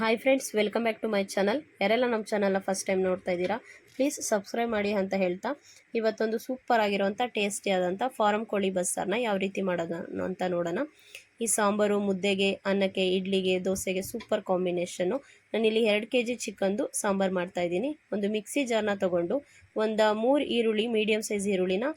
Hi friends welcome back to my channel ಯಾರೆಲ್ಲ ನಮ್ಮ ಚಾನಲ್ನ ಫಸ್ಟ್ ಟೈಮ್ ನೋಡ್ತಾ ಇದ್ದೀರಾ ಪ್ಲೀಸ್ ಸಬ್ಸ್ಕ್ರೈಬ್ ಮಾಡಿ ಅಂತ ಹೇಳ್ತಾ, ಇವತ್ತೊಂದು ಸೂಪರ್ ಆಗಿರುವಂಥ ಟೇಸ್ಟಿ ಆದಂಥ ಫಾರಂ ಕೋಳಿ ಬಸ್ಸಾರನ್ನ ಯಾವ ರೀತಿ ಮಾಡೋದು ಅಂತ ನೋಡೋಣ. ಈ ಸಾಂಬಾರು, ಮುದ್ದೆಗೆ, ಅನ್ನಕ್ಕೆ, ಇಡ್ಲಿಗೆ, ದೋಸೆಗೆ ಸೂಪರ್ ಕಾಂಬಿನೇಷನ್ನು ನಾನಿಲ್ಲಿ ಎರಡು ಕೆ ಜಿ ಚಿಕನ್ದು ಸಾಂಬಾರು ಮಾಡ್ತಾ ಇದ್ದೀನಿ. ಒಂದು ಮಿಕ್ಸಿ ಜಾರ್ನ ತೊಗೊಂಡು, ಒಂದು ಮೂರು ಈರುಳ್ಳಿ ಮೀಡಿಯಮ್ ಸೈಜ್ ಈರುಳ್ಳಿನ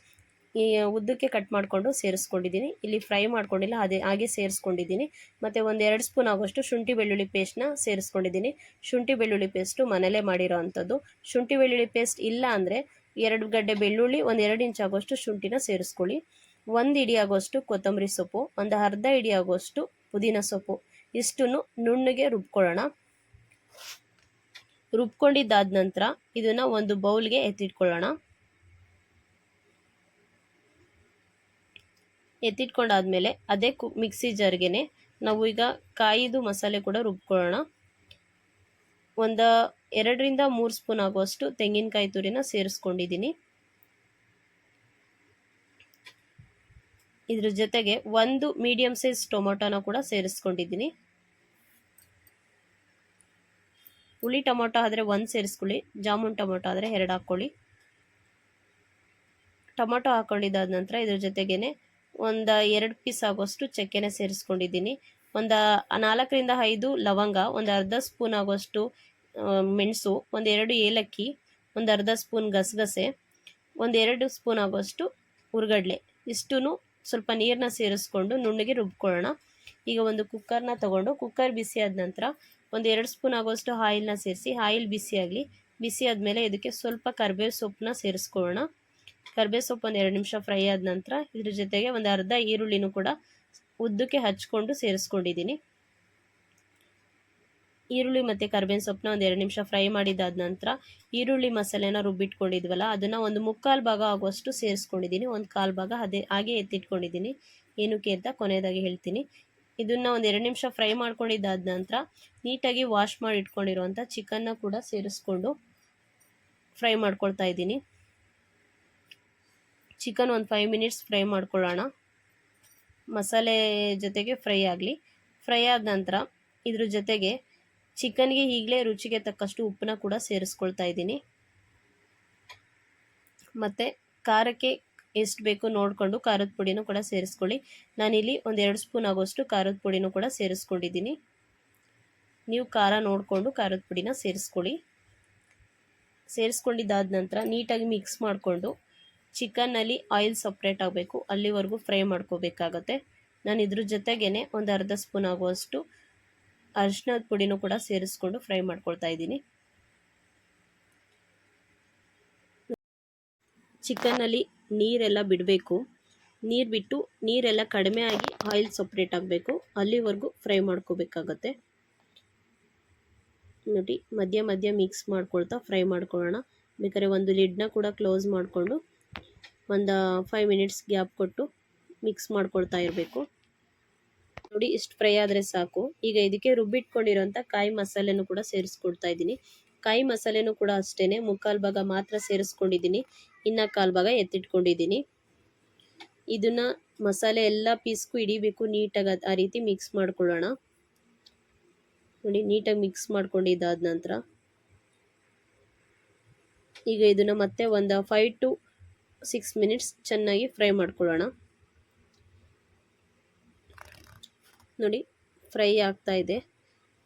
ಈ ಉದ್ದಕ್ಕೆ ಕಟ್ ಮಾಡಿಕೊಂಡು ಸೇರಿಸ್ಕೊಂಡಿದ್ದೀನಿ. ಇಲ್ಲಿ ಫ್ರೈ ಮಾಡ್ಕೊಂಡಿಲ್ಲ, ಅದೇ ಹಾಗೆ ಸೇರಿಸ್ಕೊಂಡಿದ್ದೀನಿ. ಮತ್ತು ಒಂದು ಎರಡು ಸ್ಪೂನ್ ಆಗೋಷ್ಟು ಶುಂಠಿ ಬೆಳ್ಳುಳ್ಳಿ ಪೇಸ್ಟ್ನ ಸೇರಿಸ್ಕೊಂಡಿದ್ದೀನಿ. ಶುಂಠಿ ಬೆಳ್ಳುಳ್ಳಿ ಪೇಸ್ಟು ಮನೇಲೇ ಮಾಡಿರೋ ಅಂಥದ್ದು. ಶುಂಠಿ ಬೆಳ್ಳುಳ್ಳಿ ಪೇಸ್ಟ್ ಇಲ್ಲ ಅಂದರೆ ಎರಡು ಗಡ್ಡೆ ಬೆಳ್ಳುಳ್ಳಿ, ಒಂದು ಎರಡು ಇಂಚ್ ಆಗೋಷ್ಟು ಶುಂಠಿನ ಸೇರಿಸ್ಕೊಳ್ಳಿ. ಒಂದು ಇಡಿ ಆಗೋಷ್ಟು ಕೊತ್ತಂಬರಿ ಸೊಪ್ಪು, ಒಂದು ಅರ್ಧ ಇಡಿ ಆಗೋಷ್ಟು ಪುದೀನ ಸೊಪ್ಪು. ಇಷ್ಟನ್ನು ನುಣ್ಣಗೆ ರುಬ್ಕೊಳ್ಳೋಣ. ರುಬ್ಕೊಂಡಿದ್ದಾದ ನಂತರ ಇದನ್ನು ಒಂದು ಬೌಲ್ಗೆ ಎತ್ತಿಟ್ಕೊಳ್ಳೋಣ. ಎತ್ತಿಟ್ಕೊಂಡಾದ್ಮೇಲೆ ಅದೇ ಕು, ಮಿಕ್ಸಿ ಜಾರ್ಗೆ ನಾವು ಈಗ ಕಾಯಿದು ಮಸಾಲೆ ಕೂಡ ರುಬ್ಕೊಳ್ಳೋಣ. ಒಂದು ಎರಡರಿಂದ ಮೂರು ಸ್ಪೂನ್ ಆಗುವಷ್ಟು ತೆಂಗಿನಕಾಯಿ ತುರಿನ ಸೇರಿಸ್ಕೊಂಡಿದ್ದೀನಿ ಇದ್ರ ಜೊತೆಗೆ ಒಂದು ಮೀಡಿಯಂ ಸೈಜ್ ಟೊಮೊಟೊನ ಕೂಡ ಸೇರಿಸ್ಕೊಂಡಿದ್ದೀನಿ ಹುಳಿ ಟೊಮೊಟೊ ಆದರೆ ಒಂದು ಸೇರಿಸ್ಕೊಳ್ಳಿ, ಜಾಮೂನ್ ಟೊಮೊಟೊ ಆದರೆ ಎರಡು ಹಾಕ್ಕೊಳ್ಳಿ. ಟೊಮೊಟೊ ಹಾಕ್ಕೊಂಡಿದ್ದಾದ ನಂತರ ಇದ್ರ ಜೊತೆಗೇನೆ ಒಂದು ಎರಡು ಪೀಸ್ ಆಗೋಷ್ಟು ಚಕ್ಕೆನ ಸೇರಿಸ್ಕೊಂಡಿದ್ದೀನಿ. ಒಂದು ನಾಲ್ಕರಿಂದ ಐದು ಲವಂಗ, ಒಂದು ಅರ್ಧ ಸ್ಪೂನ್ ಆಗೋಷ್ಟು ಮೆಣಸು ಒಂದೆರಡು ಏಲಕ್ಕಿ, ಒಂದು ಅರ್ಧ ಸ್ಪೂನ್ ಗಸಗಸೆ ಎರಡು ಸ್ಪೂನ್ ಆಗೋಷ್ಟು ಹುರ್ಗಡ್ಲೆ. ಇಷ್ಟೂ ಸ್ವಲ್ಪ ನೀರನ್ನ ಸೇರಿಸ್ಕೊಂಡು ನುಣ್ಣಗೆ ರುಬ್ಕೊಳ್ಳೋಣ. ಈಗ ಒಂದು ಕುಕ್ಕರ್ನ ತಗೊಂಡು ಕುಕ್ಕರ್ ಬಿಸಿ ಆದ ನಂತರ ಒಂದು ಎರಡು ಸ್ಪೂನ್ ಆಗೋಷ್ಟು ಆಯಿಲ್ನ ಸೇರಿಸಿ ಆಯಿಲ್ ಬಿಸಿಯಾಗಲಿ, ಬಿಸಿ ಆದಮೇಲೆ ಇದಕ್ಕೆ ಸ್ವಲ್ಪ ಕರ್ಬೇವು ಸೊಪ್ಪನ್ನ ಸೇರಿಸ್ಕೊಳ್ಳೋಣ. ಕರ್ಬೇ ಸೊಪ್ಪು ಒಂದು ಎರಡು ನಿಮಿಷ ಫ್ರೈ ಆದ ನಂತರ ಇದ್ರ ಜೊತೆಗೆ ಒಂದು ಅರ್ಧ ಈರುಳ್ಳಿನೂ ಕೂಡ ಉದ್ದಕ್ಕೆ ಹಚ್ಕೊಂಡು ಸೇರಿಸ್ಕೊಂಡಿದ್ದೀನಿ. ಈರುಳ್ಳಿ ಮತ್ತು ಕರ್ಬೇವಿನ ಸೊಪ್ಪನ್ನ ಒಂದು ಎರಡು ನಿಮಿಷ ಫ್ರೈ ಮಾಡಿದಾದ ನಂತರ ಈರುಳ್ಳಿ ಮಸಾಲೆನ ರುಬ್ಬಿಟ್ಕೊಂಡಿದ್ವಲ್ಲ, ಅದನ್ನು ಒಂದು ಮುಕ್ಕಾಲು ಭಾಗ ಆಗುವಷ್ಟು ಸೇರಿಸ್ಕೊಂಡಿದ್ದೀನಿ. ಒಂದು ಕಾಲು ಭಾಗ ಅದೇ ಹಾಗೆ ಎತ್ತಿಟ್ಕೊಂಡಿದ್ದೀನಿ. ಏನಕ್ಕೆ ಅಂತ ಕೊನೆಯದಾಗಿ ಹೇಳ್ತೀನಿ. ಇದನ್ನು ಒಂದು ಎರಡು ನಿಮಿಷ ಫ್ರೈ ಮಾಡ್ಕೊಂಡಿದ್ದಾದ ನಂತರ ನೀಟಾಗಿ ವಾಶ್ ಮಾಡಿ ಇಟ್ಕೊಂಡಿರುವಂಥ ಚಿಕನ್ನ ಕೂಡ ಸೇರಿಸ್ಕೊಂಡು ಫ್ರೈ ಮಾಡ್ಕೊಳ್ತಾ ಇದ್ದೀನಿ. ಚಿಕನ್ ಒಂದು ಫೈವ್ ಮಿನಿಟ್ಸ್ ಫ್ರೈ ಮಾಡ್ಕೊಳ್ಳೋಣ. ಮಸಾಲೆ ಜೊತೆಗೆ ಫ್ರೈ ಆಗಲಿ. ಫ್ರೈ ಆದ ನಂತರ ಇದ್ರ ಜೊತೆಗೆ ಚಿಕನ್ಗೆ ಈಗಲೇ ರುಚಿಗೆ ತಕ್ಕಷ್ಟು ಉಪ್ಪನ್ನ ಕೂಡ ಸೇರಿಸ್ಕೊಳ್ತಾ ಇದ್ದೀನಿ. ಮತ್ತು ಖಾರಕ್ಕೆ ಎಷ್ಟು ಬೇಕು ನೋಡಿಕೊಂಡು ಖಾರದ ಪುಡಿನೂ ಕೂಡ ಸೇರಿಸ್ಕೊಳ್ಳಿ. ನಾನಿಲ್ಲಿ ಒಂದು ಎರಡು ಸ್ಪೂನ್ ಆಗೋಷ್ಟು ಖಾರದ ಪುಡಿನೂ ಕೂಡ ಸೇರಿಸ್ಕೊಂಡಿದ್ದೀನಿ. ನೀವು ಖಾರ ನೋಡಿಕೊಂಡು ಖಾರದ ಪುಡಿನ ಸೇರಿಸ್ಕೊಳ್ಳಿ. ಸೇರಿಸ್ಕೊಂಡಿದ್ದಾದ ನಂತರ ನೀಟಾಗಿ ಮಿಕ್ಸ್ ಮಾಡಿಕೊಂಡು ಚಿಕನ್ನಲ್ಲಿ ಆಯಿಲ್ ಸಪ್ರೇಟ್ ಆಗಬೇಕು. ಅಲ್ಲಿವರೆಗೂ ಫ್ರೈ ಮಾಡ್ಕೋಬೇಕಾಗತ್ತೆ. ನಾನು ಇದ್ರ ಜೊತೆಗೇ ಒಂದು ಅರ್ಧ ಸ್ಪೂನ್ ಆಗುವಷ್ಟು ಅರಿಶಿನದ ಪುಡಿನೂ ಕೂಡ ಸೇರಿಸ್ಕೊಂಡು ಫ್ರೈ ಮಾಡ್ಕೊಳ್ತಾ ಇದ್ದೀನಿ. ಚಿಕನ್ನಲ್ಲಿ ನೀರೆಲ್ಲ ಬಿಡಬೇಕು. ನೀರು ಬಿಟ್ಟು ನೀರೆಲ್ಲ ಕಡಿಮೆ ಆಗಿ ಆಯಿಲ್ ಸಪ್ರೇಟ್ ಆಗಬೇಕು. ಅಲ್ಲಿವರೆಗೂ ಫ್ರೈ ಮಾಡ್ಕೋಬೇಕಾಗತ್ತೆ. ನೋಡಿ, ಮಧ್ಯ ಮಧ್ಯ ಮಿಕ್ಸ್ ಮಾಡ್ಕೊಳ್ತಾ ಫ್ರೈ ಮಾಡ್ಕೊಳ್ಳೋಣ. ಬೇಕಾದ್ರೆ ಒಂದು ಲಿಡ್ನ ಕೂಡ ಕ್ಲೋಸ್ ಮಾಡಿಕೊಂಡು ಒಂದು ಫೈವ್ ಮಿನಿಟ್ಸ್ ಗ್ಯಾಪ್ ಕೊಟ್ಟು ಮಿಕ್ಸ್ ಮಾಡ್ಕೊಳ್ತಾ ಇರಬೇಕು. ನೋಡಿ, ಇಷ್ಟು ಫ್ರೈ ಆದರೆ ಸಾಕು. ಈಗ ಇದಕ್ಕೆ ರುಬ್ಬಿಟ್ಕೊಂಡಿರೋಂಥ ಕಾಯಿ ಮಸಾಲೆನೂ ಕೂಡ ಸೇರಿಸ್ಕೊಡ್ತಾ ಇದ್ದೀನಿ. ಕಾಯಿ ಮಸಾಲೆನೂ ಕೂಡ ಅಷ್ಟೇ ಮುಕ್ಕಾಲು ಭಾಗ ಮಾತ್ರ ಸೇರಿಸ್ಕೊಂಡಿದ್ದೀನಿ. ಇನ್ನು ಕಾಲು ಭಾಗ ಎತ್ತಿಟ್ಕೊಂಡಿದ್ದೀನಿ. ಇದನ್ನು ಮಸಾಲೆ ಎಲ್ಲ ಪೀಸ್ಗೂ ಹಿಡಿಬೇಕು, ನೀಟಾಗಿ ಆ ರೀತಿ ಮಿಕ್ಸ್ ಮಾಡ್ಕೊಳ್ಳೋಣ. ನೋಡಿ, ನೀಟಾಗಿ ಮಿಕ್ಸ್ ಮಾಡ್ಕೊಂಡಿದ್ದಾದ ನಂತರ. ಈಗ ಇದನ್ನು ಮತ್ತೆ ಒಂದು ಫೈವ್ ಟು ಸಿಕ್ಸ್ ಮಿನಿಟ್ಸ್ ಚೆನ್ನಾಗಿ ಫ್ರೈ ಮಾಡ್ಕೊಳ್ಳೋಣ. ನೋಡಿ, ಫ್ರೈ ಆಗ್ತಾ ಇದೆ.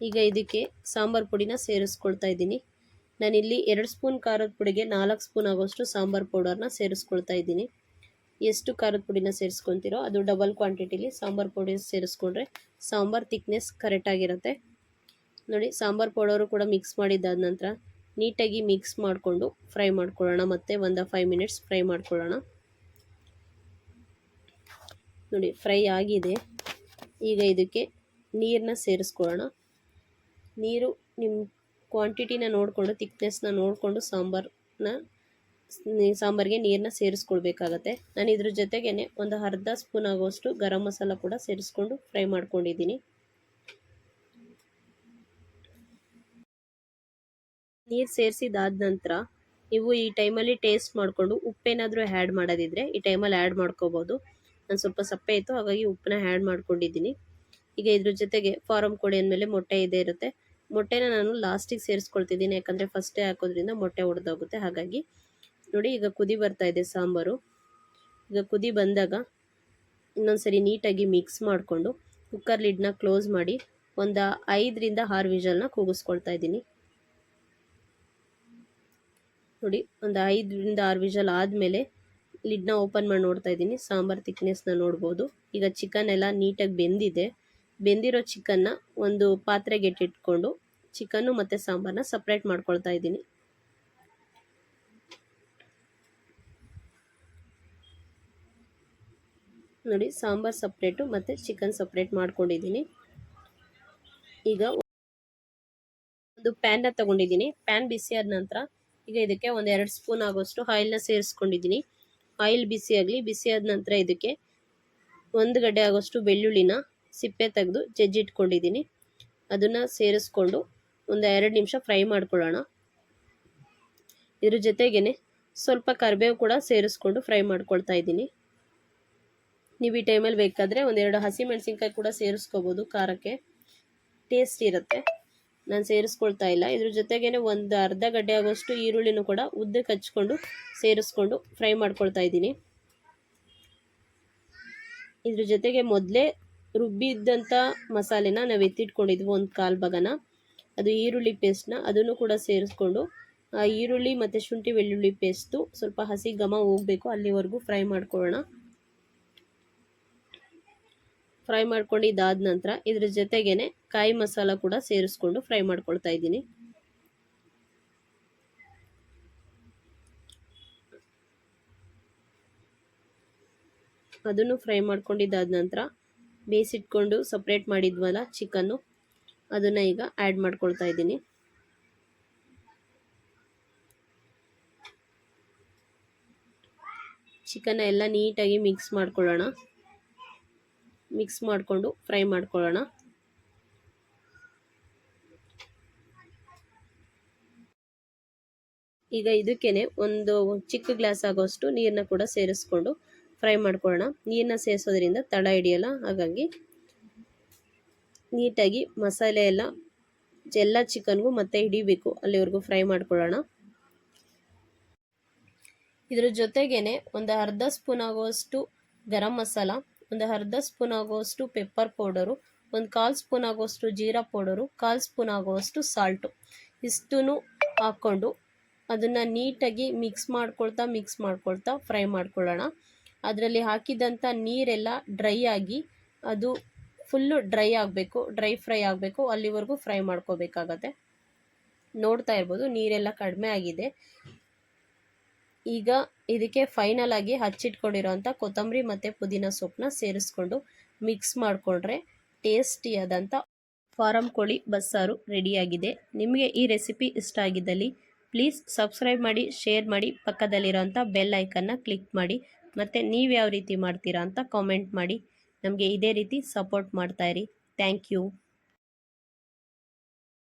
ಈಗ ಇದಕ್ಕೆ ಸಾಂಬಾರು ಪುಡಿನ ಸೇರಿಸ್ಕೊಳ್ತಾ ಇದ್ದೀನಿ. ನಾನಿಲ್ಲಿ ಎರಡು ಸ್ಪೂನ್ ಖಾರದ ಪುಡಿಗೆ ನಾಲ್ಕು ಸ್ಪೂನ್ ಆಗೋಷ್ಟು ಸಾಂಬಾರು ಪೌಡರ್ನ ಸೇರಿಸ್ಕೊಳ್ತಾ ಇದ್ದೀನಿ. ಎಷ್ಟು ಖಾರದ ಪುಡಿನ ಸೇರಿಸ್ಕೊತೀರೋ ಅದು ಡಬಲ್ ಕ್ವಾಂಟಿಟಿಲಿ ಸಾಂಬಾರು ಪೌಡರ್ ಸೇರಿಸ್ಕೊಂಡ್ರೆ ಸಾಂಬಾರು ತಿಕ್ನೆಸ್ ಕರೆಕ್ಟಾಗಿರುತ್ತೆ ನೋಡಿ, ಸಾಂಬಾರು ಪೌಡರು ಕೂಡ ಮಿಕ್ಸ್ ಮಾಡಿದ್ದಾದ ನಂತರ ನೀಟಾಗಿ ಮಿಕ್ಸ್ ಮಾಡಿಕೊಂಡು ಫ್ರೈ ಮಾಡ್ಕೊಳ್ಳೋಣ. ಮತ್ತು ಒಂದು ಫೈವ್ ಮಿನಿಟ್ಸ್ ಫ್ರೈ ಮಾಡ್ಕೊಳ್ಳೋಣ. ನೋಡಿ, ಫ್ರೈ ಆಗಿದೆ. ಈಗ ಇದಕ್ಕೆ ನೀರನ್ನ ಸೇರಿಸ್ಕೊಳ್ಳೋಣ. ನೀರು ನಿಮ್ಮ ಕ್ವಾಂಟಿಟಿನ ನೋಡಿಕೊಂಡು ತಿಕ್ನೆಸ್ನ ನೋಡಿಕೊಂಡು ಸಾಂಬಾರನ್ನ ಸಾಂಬಾರಿಗೆ ನೀರನ್ನ ಸೇರಿಸ್ಕೊಳ್ಬೇಕಾಗತ್ತೆ. ನಾನು ಇದ್ರ ಜೊತೆಗೇ ಒಂದು ಅರ್ಧ ಸ್ಪೂನ್ ಆಗುವಷ್ಟು ಗರಂ ಮಸಾಲ ಕೂಡ ಸೇರಿಸ್ಕೊಂಡು ಫ್ರೈ ಮಾಡ್ಕೊಂಡಿದ್ದೀನಿ. ನೀರು ಸೇರಿಸಿದಾದ ನಂತರ ನೀವು ಈ ಟೈಮಲ್ಲಿ ಟೇಸ್ಟ್ ಮಾಡಿಕೊಂಡು ಉಪ್ಪೇನಾದರೂ ಆ್ಯಡ್ ಮಾಡೋದಿದ್ರೆ ಈ ಟೈಮಲ್ಲಿ ಆ್ಯಡ್ ಮಾಡ್ಕೋಬೋದು. ನಾನು ಸ್ವಲ್ಪ ಸಪ್ಪೆ ಇತ್ತು, ಹಾಗಾಗಿ ಉಪ್ಪನ್ನ ಆ್ಯಡ್ ಮಾಡ್ಕೊಂಡಿದ್ದೀನಿ. ಈಗ ಇದ್ರ ಜೊತೆಗೆ ಫಾರಮ್ ಕೋಳಿ ಅಂದಮೇಲೆ ಮೊಟ್ಟೆ ಇದೇ ಇರುತ್ತೆ. ಮೊಟ್ಟೆನ ನಾನು ಲಾಸ್ಟಿಗೆ ಸೇರಿಸ್ಕೊಳ್ತಿದ್ದೀನಿ, ಯಾಕಂದರೆ ಫಸ್ಟೇ ಹಾಕೋದ್ರಿಂದ ಮೊಟ್ಟೆ ಒಡೆದೋಗುತ್ತೆ. ಹಾಗಾಗಿ ನೋಡಿ, ಈಗ ಕುದಿ ಬರ್ತಾ ಇದೆ ಸಾಂಬಾರು. ಈಗ ಕುದಿ ಬಂದಾಗ ಇನ್ನೊಂದು ಸರಿ ನೀಟಾಗಿ ಮಿಕ್ಸ್ ಮಾಡಿಕೊಂಡು ಕುಕ್ಕರ್ ಲಿಡ್ನ ಕ್ಲೋಸ್ ಮಾಡಿ ಒಂದು ಐದರಿಂದ ಆರು ವಿಜಲ್ನ ಕೂಗಿಸ್ಕೊಳ್ತಾ ಇದ್ದೀನಿ. ನೋಡಿ, ಒಂದು ಐದರಿಂದ ಆರು ವಿಜಲ್ ಆದಮೇಲೆ ಲಿಡ್ನ ಓಪನ್ ಮಾಡಿ ನೋಡ್ತಾ ಇದ್ದೀನಿ. ಸಾಂಬಾರ್ ತಿಕ್ನೆಸ್ನ ನೋಡ್ಬೋದು. ಈಗ ಚಿಕನ್ ಎಲ್ಲ ನೀಟಾಗಿ ಬೆಂದಿದೆ. ಬೆಂದಿರೋ ಚಿಕನ್ನ ಒಂದು ಪಾತ್ರೆಗೆ ಇಟ್ಕೊಂಡು ಚಿಕನ್ನು ಮತ್ತು ಸಾಂಬಾರನ್ನ ಸಪ್ರೇಟ್ ಮಾಡ್ಕೊಳ್ತಾ ಇದ್ದೀನಿ. ನೋಡಿ, ಸಾಂಬಾರ್ ಸಪ್ರೇಟು ಮತ್ತು ಚಿಕನ್ ಸಪ್ರೇಟ್ ಮಾಡ್ಕೊಂಡಿದ್ದೀನಿ. ಈಗ ಒಂದು ಪ್ಯಾನ್ನ ತಗೊಂಡಿದ್ದೀನಿ. ಪ್ಯಾನ್ ಬಿಸಿ ಆದ ನಂತರ ಈಗ ಇದಕ್ಕೆ ಒಂದು ಎರಡು ಸ್ಪೂನ್ ಆಗೋಷ್ಟು ಆಯಿಲ್ನ ಸೇರಿಸ್ಕೊಂಡಿದ್ದೀನಿ. ಆಯಿಲ್ ಬಿಸಿ ಆಗಲಿ, ಬಿಸಿ ಆದ ನಂತರ ಇದಕ್ಕೆ ಒಂದು ಗಡ್ಡೆ ಆಗೋಷ್ಟು ಬೆಳ್ಳುಳ್ಳಿನ ಸಿಪ್ಪೆ ತೆಗೆದು ಜಜ್ಜಿಟ್ಕೊಂಡಿದ್ದೀನಿ. ಅದನ್ನು ಸೇರಿಸ್ಕೊಂಡು ಒಂದು ಎರಡು ನಿಮಿಷ ಫ್ರೈ ಮಾಡ್ಕೊಳ್ಳೋಣ. ಇದ್ರ ಜೊತೆಗೇ ಸ್ವಲ್ಪ ಕರಿಬೇವು ಕೂಡ ಸೇರಿಸ್ಕೊಂಡು ಫ್ರೈ ಮಾಡ್ಕೊಳ್ತಾ ಇದ್ದೀನಿ. ನೀವು ಈ ಟೈಮಲ್ಲಿ ಬೇಕಾದರೆ ಒಂದೆರಡು ಹಸಿಮೆಣಸಿನ್ಕಾಯಿ ಕೂಡ ಸೇರಿಸ್ಕೋಬೋದು, ಖಾರಕ್ಕೆ. ಟೇಸ್ಟ್ ಇರುತ್ತೆ. ನಾನು ಸೇರಿಸ್ಕೊಳ್ತಾ ಇಲ್ಲ. ಇದ್ರ ಜೊತೆಗೇ ಒಂದು ಅರ್ಧ ಗಡ್ಡೆ ಆಗೋಷ್ಟು ಈರುಳ್ಳಿನೂ ಕೂಡ ಉದ್ದಕ್ಕೆ ಹಚ್ಕೊಂಡು ಸೇರಿಸ್ಕೊಂಡು ಫ್ರೈ ಮಾಡ್ಕೊಳ್ತಾ ಇದ್ದೀನಿ. ಇದ್ರ ಜೊತೆಗೆ ಮೊದಲೇ ರುಬ್ಬಿದ್ದಂಥ ಮಸಾಲೆನ ನಾವು ಎತ್ತಿಟ್ಕೊಂಡಿದ್ವಿ ಒಂದು ಕಾಲು ಭಾಗನ. ಅದು ಈರುಳ್ಳಿ ಪೇಸ್ಟ್ನ ಅದನ್ನು ಕೂಡ ಸೇರಿಸ್ಕೊಂಡು ಈರುಳ್ಳಿ ಮತ್ತು ಶುಂಠಿ, ಬೆಳ್ಳುಳ್ಳಿ ಪೇಸ್ಟು ಸ್ವಲ್ಪ ಹಸಿ ಘಮ ಹೋಗಬೇಕು, ಅಲ್ಲಿವರೆಗೂ ಫ್ರೈ ಮಾಡ್ಕೊಳ್ಳೋಣ. ಫ್ರೈ ಮಾಡ್ಕೊಂಡು ಇದಾದ ನಂತರ ಇದ್ರ ಜೊತೆಗೇನೆ ಕಾಯಿ ಮಸಾಲ ಕೂಡ ಸೇರಿಸ್ಕೊಂಡು ಫ್ರೈ ಮಾಡ್ಕೊಳ್ತಾ ಇದ್ದೀನಿ. ಅದನ್ನು ಫ್ರೈ ಮಾಡ್ಕೊಂಡಿದ್ದಾದ ನಂತರ ಬೇಯಿಸಿಟ್ಕೊಂಡು ಸಪ್ರೇಟ್ ಮಾಡಿದ್ವಲ್ಲ ಚಿಕನ್ನು, ಅದನ್ನು ಈಗ ಆ್ಯಡ್ ಮಾಡ್ಕೊಳ್ತಾ ಇದ್ದೀನಿ. ಚಿಕನ್ನ ಎಲ್ಲ ನೀಟಾಗಿ ಮಿಕ್ಸ್ ಮಾಡ್ಕೊಳ್ಳೋಣ. ಮಿಕ್ಸ್ ಮಾಡಿಕೊಂಡು ಫ್ರೈ ಮಾಡ್ಕೊಳ್ಳೋಣ. ಈಗ ಇದಕ್ಕೇನೆ ಒಂದು ಚಿಕ್ಕ ಗ್ಲಾಸ್ ಆಗೋಷ್ಟು ನೀರನ್ನ ಕೂಡ ಸೇರಿಸ್ಕೊಂಡು ಫ್ರೈ ಮಾಡ್ಕೊಳ್ಳೋಣ. ನೀರನ್ನ ಸೇರಿಸೋದ್ರಿಂದ ತಡ ಹಿಡಿಯಲ್ಲ, ಹಾಗಾಗಿ ನೀಟಾಗಿ ಮಸಾಲೆ ಎಲ್ಲ ಎಲ್ಲ ಚಿಕನ್ಗೂ ಮತ್ತೆ ಹಿಡಿಬೇಕು, ಅಲ್ಲಿವರೆಗೂ ಫ್ರೈ ಮಾಡ್ಕೊಳ್ಳೋಣ. ಇದ್ರ ಜೊತೆಗೇನೆ ಒಂದು ಅರ್ಧ ಸ್ಪೂನ್ ಆಗುವಷ್ಟು ಗರಂ ಮಸಾಲ ಒಂದು ಅರ್ಧ ಸ್ಪೂನ್ ಆಗುವಷ್ಟು ಪೆಪ್ಪರ್ ಪೌಡರು ಒಂದು ಕಾಲು ಸ್ಪೂನ್ ಆಗುವಷ್ಟು ಜೀರಾ ಪೌಡರು ಕಾಲು ಸ್ಪೂನ್ ಆಗುವಷ್ಟು ಸಾಲ್ಟು ಇಷ್ಟೂ ಹಾಕ್ಕೊಂಡು ಅದನ್ನು ನೀಟಾಗಿ ಮಿಕ್ಸ್ ಮಾಡ್ಕೊಳ್ತಾ ಮಿಕ್ಸ್ ಮಾಡ್ಕೊಳ್ತಾ ಫ್ರೈ ಮಾಡ್ಕೊಳ್ಳೋಣ. ಅದರಲ್ಲಿ ಹಾಕಿದಂಥ ನೀರೆಲ್ಲ ಡ್ರೈ ಆಗಿ ಅದು ಫುಲ್ಲು ಡ್ರೈ ಆಗಬೇಕು ಡ್ರೈ ಫ್ರೈ ಆಗಬೇಕು, ಅಲ್ಲಿವರೆಗೂ ಫ್ರೈ ಮಾಡ್ಕೋಬೇಕಾಗತ್ತೆ. ನೋಡ್ತಾ ಇರ್ಬೋದು, ನೀರೆಲ್ಲ ಕಡಿಮೆ ಆಗಿದೆ. ಈಗ ಇದಕ್ಕೆ ಫೈನಲ್ ಆಗಿ ಹಚ್ಚಿಟ್ಕೊಂಡಿರೋಂಥ ಕೊತ್ತಂಬರಿ ಮತ್ತು ಪುದೀನ ಸೊಪ್ಪನ್ನ ಸೇರಿಸ್ಕೊಂಡು ಮಿಕ್ಸ್ ಮಾಡಿಕೊಂಡ್ರೆ ಟೇಸ್ಟಿಯಾದಂಥ ಫಾರಂ ಕೋಳಿ ಬಸ್ಸಾರು ರೆಡಿಯಾಗಿದೆ ನಿಮಗೆ ಈ ರೆಸಿಪಿ ಇಷ್ಟ ಆಗಿದ್ದಲ್ಲಿ ಪ್ಲೀಸ್ ಸಬ್ಸ್ಕ್ರೈಬ್ ಮಾಡಿ ಶೇರ್ ಮಾಡಿ, ಪಕ್ಕದಲ್ಲಿರೋಂಥ ಬೆಲ್ ಐಕನ್ನ ಕ್ಲಿಕ್ ಮಾಡಿ, ಮತ್ತು ನೀವು ಯಾವ ರೀತಿ ಮಾಡ್ತೀರಾ ಅಂತ ಕಾಮೆಂಟ್ ಮಾಡಿ. ನಮಗೆ ಇದೇ ರೀತಿ ಸಪೋರ್ಟ್ ಮಾಡ್ತಾಯಿರಿ ಥ್ಯಾಂಕ್ ಯು